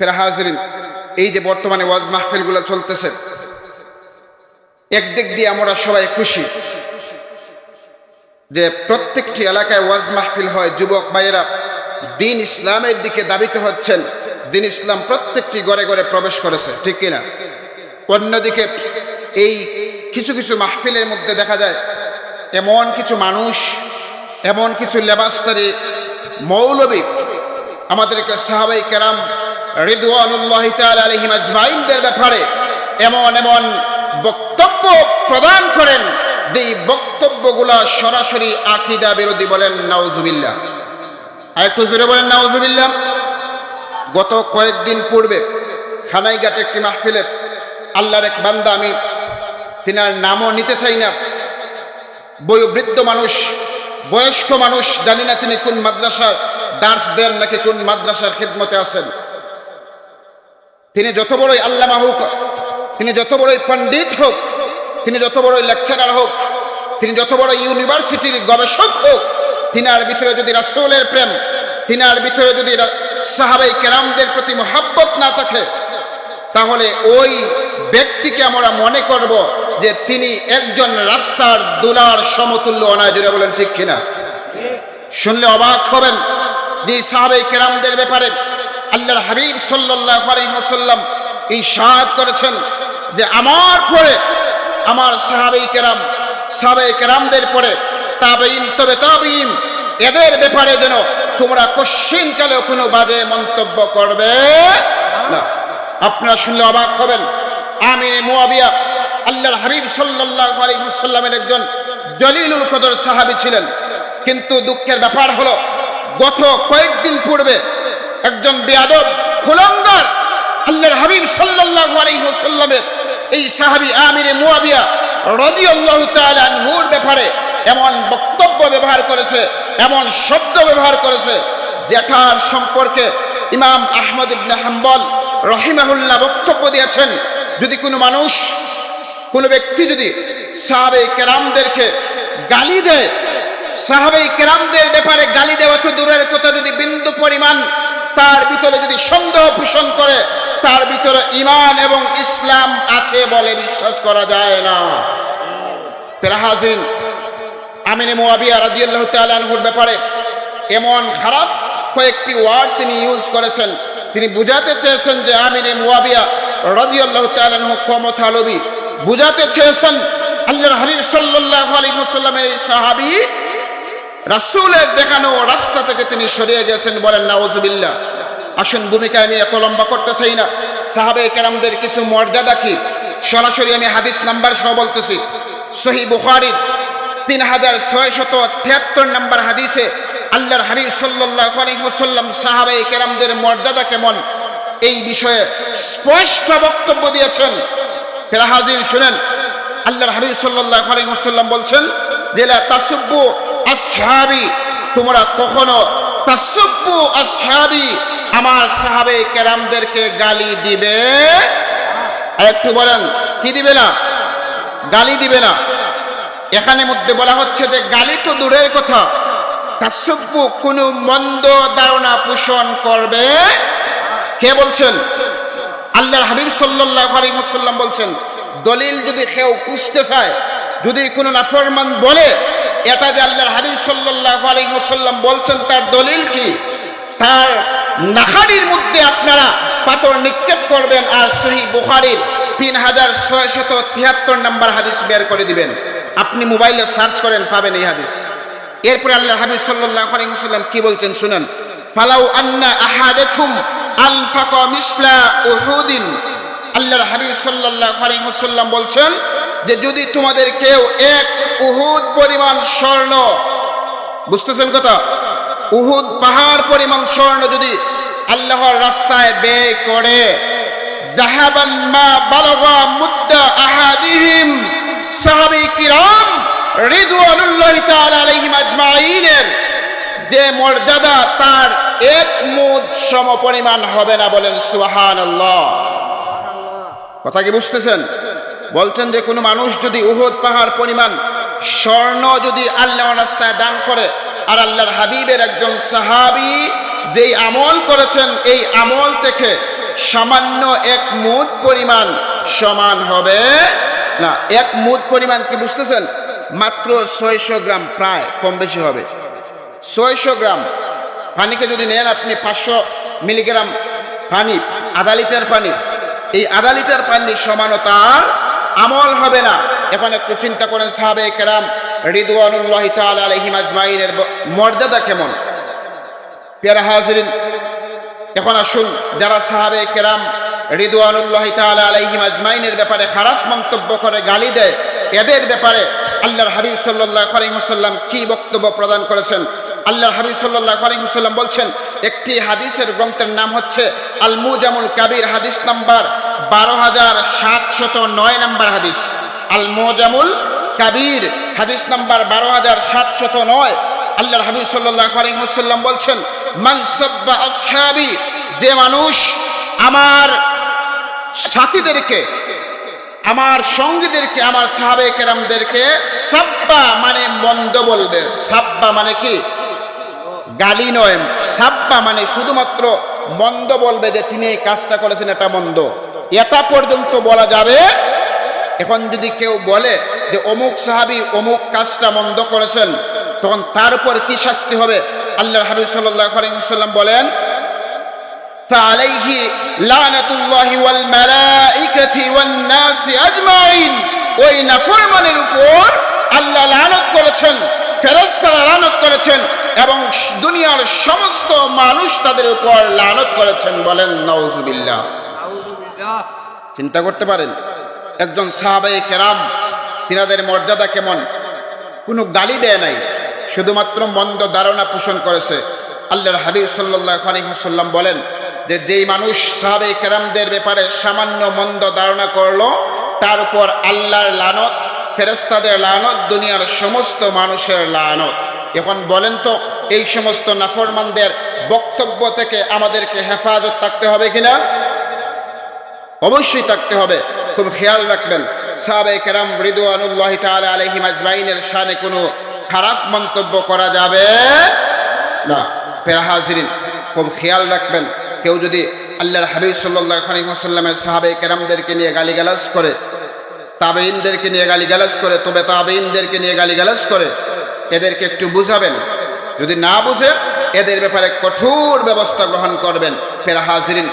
ফের এই যে বর্তমানে ওয়াজ মাহফিলগুলো চলতেছে, একদিক দিয়ে আমরা সবাই খুশি যে প্রত্যেকটি এলাকায় ওয়াজ মাহফিল হয়। যুবক ভাইয়েরা, দিন ইসলামের দিকে দাবিত হচ্ছেন। দিন ইসলাম প্রত্যেকটি ঘরে ঘরে প্রবেশ করেছে, ঠিক কিনা অন্যদিকে এই কিছু কিছু মাহফিলের মধ্যে দেখা যায়, এমন কিছু মানুষ, এমন কিছু লেবাস্তারি মৌলবিক আমাদেরকে সাহাবাই কেরাম রিদওয়ানুল্লাহ আলহিম আজমাইনদের ব্যাপারে এমন এমন বক্তব্য প্রদান করেন যে বক্তব্যগুলা সরাসরি আকিদা বিরোধী বলেন, নাউজুবিল্লাহ। আর একটু জোরে বলেন, নাউজুবিল্লাহ। গত কয়েকদিন পূর্বে খানাইঘাট একটি মাহফিলে আল্লাহর এক বান্দা আমি, তিনার নামও নিতে চাই না। বয়োবৃদ্ধ মানুষ, বয়স্ক মানুষ, জানি না তিনি কোন মাদ্রাসার দার্স দেন নাকি কোন মাদ্রাসার খিদমতে আছেন। তিনি যত বড়ই আল্লামা হোক, তিনি যত বড়ই পণ্ডিত হোক, তিনি যত বড়ই লেকচারার হোক, তিনি যত বড় ইউনিভার্সিটির গবেষক হোক, তিনার ভিতরে যদি রাসৌলের প্রেম, তিনার ভিতরে যদি সাহাবাই কেরামদের প্রতি মহাব্বত না থাকে, তাহলে ওই ব্যক্তিকে আমরা মনে করব যে তিনি একজন রাস্তার দুলার সমতুল্য অনাজরে বলেন ঠিক কিনা? শুনলে অবাক হবেন যে সাহাবাই কেরামদের ব্যাপারে আল্লাহর হাবিব সাল্লাহ আলহিহাসাল্লাম এই সাদ করেছেন যে আমার পরে আমার সাহাবাই কেরাম সাহাবাই কেরামদের পরে তাবেইন তবে তাবেইন এদের ব্যাপারে যেন তোমরা কশ্চিনকালেও কোনো বাজে মন্তব্য করবে না। আপনারা শুনলে অবাক হবেন। আমিন মুয়াবিয়া আল্লাহর হাবিব সাল্লাহ আলহিহাসাল্লামের একজন জলিলুল কদর সাহাবি ছিলেন। কিন্তু দুঃখের ব্যাপার হলো, গত কয়েকদিন পূর্বে একজন বেয়াদব কুলঙ্গার আল্লাহর হাবিব সাল্লাল্লাহু আলাইহি ওয়াসাল্লামের এই সাহাবী আমিরে মুয়াবিয়া রাদিয়াল্লাহু তাআলা আনহুর ব্যাপারে এমন বক্তব্য ব্যবহার করেছে, এমন শব্দ ব্যবহার করেছে, যেটার সম্পর্কে ইমাম আহমদ ইবনে হাম্বল রহিমাহুল্লাহ বক্তব্য দিয়েছেন। যদি কোনো মানুষ, কোনো ব্যক্তি যদি সাহাবে কেরামদেরকে গালি দেয়, সাহাবে কেরামদের ব্যাপারে গালি দেওয়া তো দূরের কথা, যদি বিন্দু পরিমাণ তার ভিতরে যদি সন্দেহ পোষণ করে, তার ভিতরে ইমান এবং ইসলাম আছে বলে বিশ্বাস করা যায় না। হাজিন আমিনে মোয়াবিয়া রাদিয়াল্লাহু তাআলা আনহুর ব্যাপারে এমন খারাপ কয়েকটি ওয়ার্ড তিনি ইউজ করেছেন। তিনি বুঝাতে চেয়েছেন যে আমিনে মুয়াবিয়া রাদিয়াল্লাহু তাআলা আনহু ক্ষমতালোভী। বুঝাতে চেয়েছেন আল্লাহর হাবিব সাল্লাল্লাহু আলাইহি ওয়াসাল্লামের এই সাহাবী রাসূলের দেখানো রাস্তা থেকে তিনি সরিয়ে গেছেন বলেন, নাউজুবিল্লাহ। আসুন ভূমিকা আমি এত লম্বা করতে চাই না। সাহাবে কেরামদের কিছু মর্যাদা কি? সরাসরি আমি হাদিস নাম্বার সহ বলতেছি। সহি বুখারির তিন হাজার ছয় শত তিয়াত্তর নাম্বার হাদিসে আল্লাহর হাবিব সাল্লাহ আলহিমসাল্লাম সাহাবে কেরামদের মর্যাদা কেমন? এই বিষয়ে স্পষ্ট বক্তব্য দিয়েছেন। ফেরা হাজির, শুনেন। আল্লাহর হাবিব সাল্লাহ বলছেন জেলা তাসুব্বু আসহাবি, তোমরা কখনো তাসুব্বু আসহাবি আমার সাহাবে কেরামদেরকে গালি দিবে? আর একটু বলেন, কি দিবে না? গালি দিবে না। এখানে মধ্যে বলা হচ্ছে যে গালি তো দূরের কথা। তাসব্বু কোনো মন্দ ধারণা পোষণ করবে? কে বলছেন? আল্লাহর হাবিব সাল্লাহ আলী মুসাল্লাম বলছেন, দলিল যদি কেউ পুষতে চায়, যদি কোনো নাফরমান বলে এটা যে আল্লাহর হাবিব সাল্লাহ আলী মুসাল্লাম বলছেন, তার দলিল কি? তার নাহারির মধ্যে আপনারা পাথর নিক্ষেপ করবেন আর সেই বুখারির তিন হাজার ছয়শত তিয়াত্তর নাম্বার হাদিস বের করে দিবেন। আপনি মোবাইলে সার্চ করেন, পাবেন এই হাদিস। এরপরে আল্লাহ হাবিব সাল্লাহ আলাইহি কি বলছেন শুনেন, ফালাউ আন্না আহাদাকুম আনফাকা মিসলা উহুদিন। আল্লাহর হাবিব সাল্লাহ আলাইহি বলছেন যে যদি তোমাদের কেউ এক উহুদ পরিমাণ স্বর্ণ, বুঝতেছেন কথা? উহুদ পাহাড় পরিমাণ স্বর্ণ যদি আল্লাহর রাস্তায় ব্যয় করে জাহাবান মা বালগা মুদ্দা আহাদিহিম, সাহাবী কিরাম রিদওয়ানুল্লাহি তাআলা আলাইহিম আজমাইনের যে মর্যাদা তার এক মুদ সম পরিমাণ হবে না বলেন সুবহানাল্লাহ। কথা কি বুঝতেছেন? বলছেন যে কোনো মানুষ যদি উহুদ পাহাড় পরিমাণ স্বর্ণ যদি আল্লাহ রাস্তায় দান করে, আর আল্লাহর হাবিবের একজন সাহাবি যেই আমল করেছেন, এই আমল থেকে সামান্য এক মুদ পরিমাণ সমান হবে। না, এক মুদ পরিমাণ কি বুঝতেছেন? মাত্র ছয়শো গ্রাম প্রায় কম বেশি হবে। ছয়শো গ্রাম। পানিকে যদি নেন আপনি পাঁচশো মিলিগ্রাম পানি, আধা লিটার পানি। এই আধা লিটার পানির সমানতার আমল হবে না। এখন একটু চিন্তা করেন সাহাবে কেরাম রিদুয়ানুল্লাহ তাআলা আলাইহিম আজমাইনের মর্যাদা কেমন? পেয়ারা হাজরিন, এখন আসুন যারা সাহাবে কেরাম রিদুয়ানুল্লাহ তাআলা আলাইহিম আজমাইনের ব্যাপারে খারাপ মন্তব্য করে, গালি দেয়, এদের ব্যাপারে আল্লাহর হাবিব সাল্লাল্লাহু আলাইহি ওয়াসাল্লাম কি বক্তব্য প্রদান করেছেন? আল্লাহর হাবিব সাল্লাল্লাহু আলাইহি ওয়াসাল্লাম বলছেন, একটি হাদিসের গ্রন্থের নাম হচ্ছে আল মুজামুল কাবির, হাদিস নাম্বার বারো হাজার সাতশত নয় নাম্বার হাদিস। আল মুজামুল কাবির, হাদিস নাম্বার বারো হাজার সাতশত নয়। আল্লাহর হাবিব সাল্লাল্লাহু আলাইহি বলছেন, মান সাব্বা আসহাবি যে মানুষ আমার সাথীদেরকে, আমার সঙ্গীদেরকে, আমার সাহাবে কেরামদেরকে সাব্বা মানে মন্দ বলবে। সাব্বা মানে কি? গালি নয়। সাব্বা মানে শুধুমাত্র মন্দ বলবে যে তিনি এই কাজটা করেছেন, এটা মন্দ। এটা পর্যন্ত বলা যাবে এখন যদি কেউ বলে যে অমুক সাহাবি অমুক কাজটা মন্দ করেছেন তখন তার উপর কি শাস্তি হবে আল্লাহর হাবিব সাল্লাল্লাহু আলাইহি ওয়াসাল্লাম বলেন فعليه لعنة الله والملائكة والناس أجمعين ওই নাফরমানের উপর আল্লাহ লানত করেছেন ফেরেশতারা লানত করেছেন এবং দুনিয়ার সমস্ত মানুষ তাদের উপর লানত করেছেন বলেন নাউজুবিল্লাহ আউযুবিল্লাহ চিন্তা করতে পারেন, একজন সাহাবায়ে কেরাম, তিনাদের মর্যাদা কেমন? কোনো গালি দেয় নাই, শুধুমাত্র মন্দ ধারণা পোষণ করেছে। আল্লাহর হাবিব সাল্লাল্লাহু আলাইহি বলেন যে, যেই মানুষ সাহাবে কেরামদের ব্যাপারে সামান্য মন্দ ধারণা করল, তার উপর আল্লাহর লানত ফেরেস্তাদের লানত, দুনিয়ার সমস্ত মানুষের লানত। এখন বলেন তো, এই সমস্ত নাফরমানদের বক্তব্য থেকে আমাদেরকে হেফাজত থাকতে হবে কিনা? অবশ্যই থাকতে হবে। খুব খেয়াল রাখবেন। সাহাবে কেরাম রিদুয়ানুল্লাহ তাআলা আলাইহিম আজমাইনের সানে কোনো খারাপ মন্তব্য করা যাবে না। ফের হাজিরিন, খুব খেয়াল রাখবেন। কেউ যদি আল্লাহর হাবিব সাল্লাল্লাহু আলাইহি ওয়াসাল্লামের সাহাবে কেরামদেরকে নিয়ে গালিগালাজ করে তাবেইনদেরকে নিয়ে গালিগালাজ করে, তবে তাবেইনদেরকে নিয়ে গালিগালাজ করে, এদেরকে একটু বুঝাবেন। যদি না বুঝে, এদের ব্যাপারে কঠোর ব্যবস্থা গ্রহণ করবেন। ফের হাজিরিন